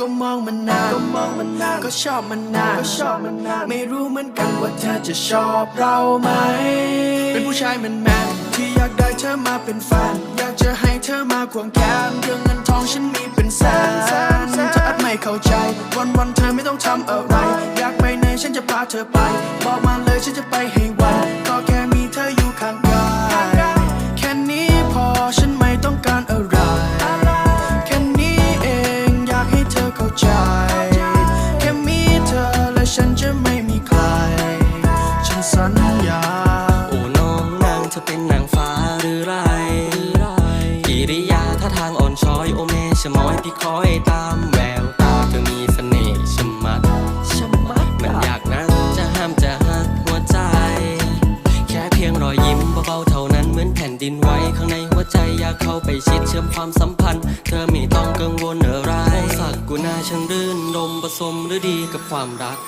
ก็มองมันนานก็มองมันนานก็ชอบมันนานก็ชอบมันนานไม่รู้เหมือนกันว่าเธอจะชอบเราไหม เป็นผู้ชายแมนแมนๆที่อยากได้เธอมาเป็นแฟน อยากจะให้เธอมาควงแขนเรื่องเงินทองฉันมีเป็นแสนแสนเธออาจไม่เข้าใจ วันวันๆเธอไม่ต้องทำอะไร อยากไปไหนฉันจะพาเธอไป บอกมาเลยฉันจะไปให้ไว ม่มีใคร ฉันสัญญา โอ้น้องนางเธอเป็นนางฟ้าหรือไรกิริยาท่าทางอ่อนช้อยโอแม่ชะม้อยพี่คอยตามแววตาเธอมีเสน่ห์ชะมัดชะมัดมันอยากนั้นจะห้ามจะหักหัวใจ แค่เพียงรอยยิ้มเบาๆเท่านั้นเหมือนแผ่นดินไหวข้างในหัวใจอยากเข้าไปชิดเชื่อมความสัมพันธ์ เธอไม่ต้องกังวลอะไรสักกูน่าช่างรื่นรมผสมหรือดีกับความรัก